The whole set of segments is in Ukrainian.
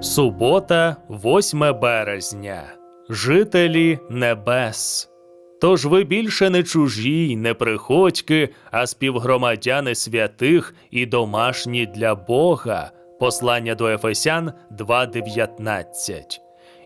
Субота, 8 березня. Жителі небес. Тож ви більше не чужі, й не приходьки, а співгромадяни святих і домашні для Бога. Послання до Ефесян 2.19.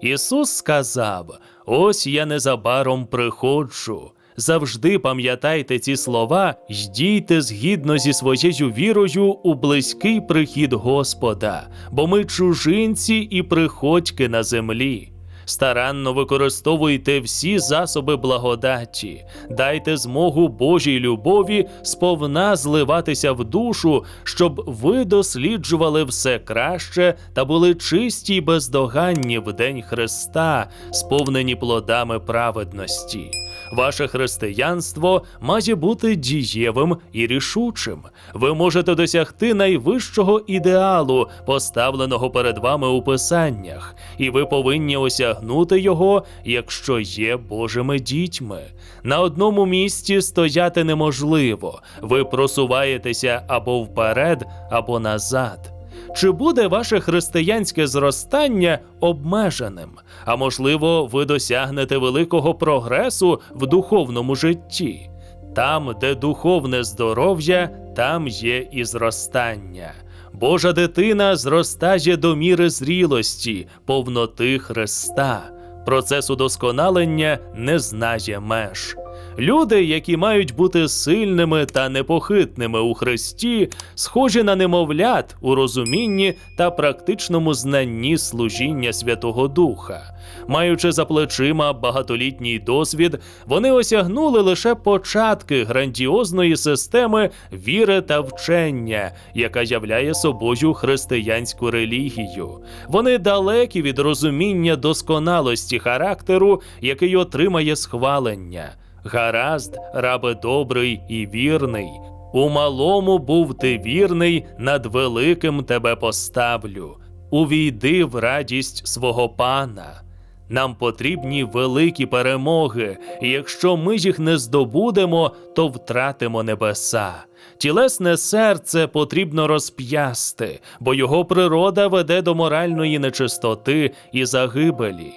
Ісус сказав: Ось я незабаром приходжу. Завжди пам'ятайте ці слова й згідно зі своєю вірою у близький прихід Господа, бо ми чужинці і приходьки на землі. Старанно використовуйте всі засоби благодаті, дайте змогу Божій любові сповна зливатися в душу, щоб ви досліджували все краще та були чисті й бездоганні в день Христа, сповнені плодами праведності. Ваше християнство має бути дієвим і рішучим. Ви можете досягти найвищого ідеалу, поставленого перед вами у писаннях, і ви повинні осягнути його, якщо є Божими дітьми. На одному місці стояти неможливо. Ви просуваєтеся або вперед, або назад. Чи буде ваше християнське зростання обмеженим? А можливо, ви досягнете великого прогресу в духовному житті? Там, де духовне здоров'я, там є і зростання. Божа дитина зростає до міри зрілості, повноти Христа. Процес удосконалення не знає меж. Люди, які мають бути сильними та непохитними у Христі, схожі на немовлят у розумінні та практичному знанні служіння Святого Духа. Маючи за плечима багатолітній досвід, вони осягнули лише початки грандіозної системи віри та вчення, яка являє собою християнську релігію. Вони далекі від розуміння досконалості характеру, який отримає схвалення. Гаразд, рабе добрий і вірний. У малому був ти вірний, над великим тебе поставлю. Увійди в радість свого пана. Нам потрібні великі перемоги, і якщо ми їх не здобудемо, то втратимо небеса. Тілесне серце потрібно розп'ясти, бо його природа веде до моральної нечистоти і загибелі.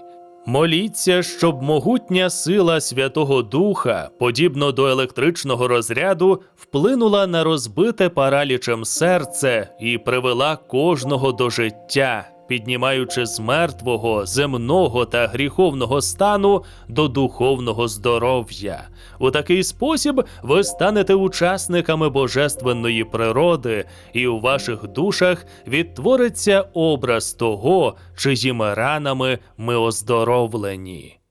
Моліться, щоб могутня сила Святого Духа, подібно до електричного розряду, вплинула на розбите паралічем серце і привела кожного до життя, піднімаючи з мертвого, земного та гріховного стану до духовного здоров'я. У такий спосіб ви станете учасниками божественної природи, і у ваших душах відтвориться образ того, чиїми ранами ми оздоровлені.